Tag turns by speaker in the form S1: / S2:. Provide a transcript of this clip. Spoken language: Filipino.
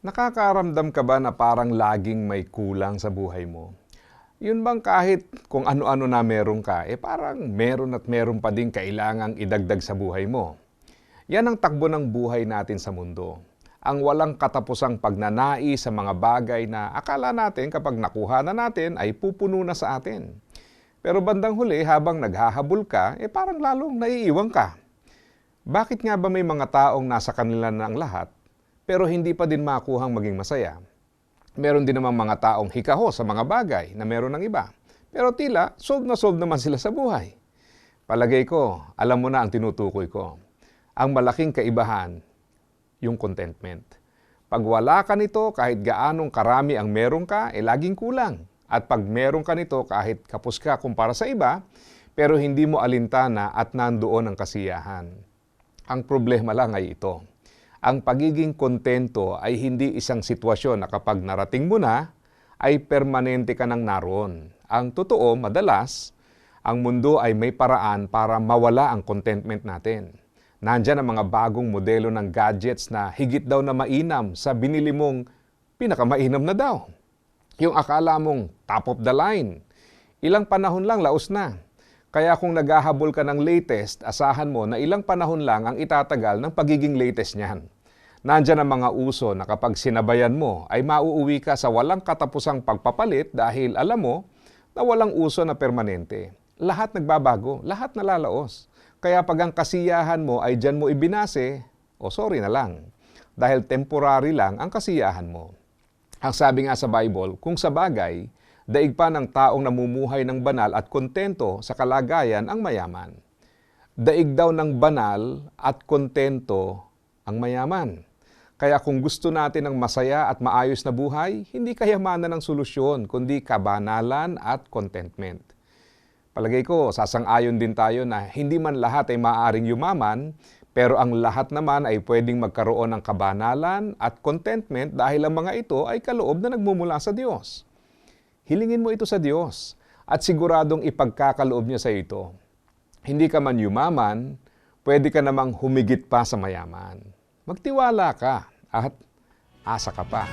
S1: Nakakaramdam ka ba na parang laging may kulang sa buhay mo? Yun bang kahit kung ano-ano na meron ka, eh parang meron at meron pa din kailangang idagdag sa buhay mo. Yan ang takbo ng buhay natin sa mundo. Ang walang katapusang pagnanais sa mga bagay na akala natin kapag nakuha na natin ay pupuno na sa atin. Pero bandang huli, habang naghahabol ka, eh parang lalong naiiwan ka. Bakit nga ba may mga taong nasa kanila ang lahat, pero hindi pa din makuhang maging masaya? Meron din namang mga taong hikaho sa mga bagay na meron ng iba. Pero tila, solve na solve naman sila sa buhay. Palagay ko, alam mo na ang tinutukoy ko. Ang malaking kaibahan, yung contentment. Pag wala ka nito, kahit gaanong karami ang meron ka, eh laging kulang. At pag meron ka nito, kahit kapos ka kumpara sa iba, pero hindi mo alintana at nandoon ang kasiyahan. Ang problema lang ay ito. Ang pagiging kontento ay hindi isang sitwasyon na kapag narating mo na, ay permanente ka nang naroon. Ang totoo, madalas, ang mundo ay may paraan para mawala ang contentment natin. Nandyan ang mga bagong modelo ng gadgets na higit daw na mainam sa binili mong pinakamainam na daw. Yung akala mong top of the line. Ilang panahon lang laos na. Kaya kung naghahabol ka ng latest, asahan mo na ilang panahon lang ang itatagal ng pagiging latest niyan. Nandyan ang mga uso na kapag sinabayan mo ay mauuwi ka sa walang katapusang pagpapalit dahil alam mo na walang uso na permanente. Lahat nagbabago, lahat nalalaos. Kaya pag ang kasiyahan mo ay dyan mo ibinase, o sorry na lang, dahil temporary lang ang kasiyahan mo. Ang sabi nga sa Bible, kung sa bagay, daig pa ng taong namumuhay ng banal at kontento sa kalagayan ang mayaman. Daig daw ng banal at kontento ang mayaman. Kaya kung gusto natin ng masaya at maayos na buhay, hindi kayamanan ang solusyon, kundi kabanalan at contentment. Palagay ko, sasang-ayon din tayo na hindi man lahat ay maaaring yumaman, pero ang lahat naman ay pwedeng magkaroon ng kabanalan at contentment dahil ang mga ito ay kaloob na nagmumula sa Diyos. Hilingin mo ito sa Diyos at siguradong ipagkakaloob niya sa ito. Hindi ka man yumaman, pwede ka namang humigit pa sa mayaman. Magtiwala ka at asa ka pa.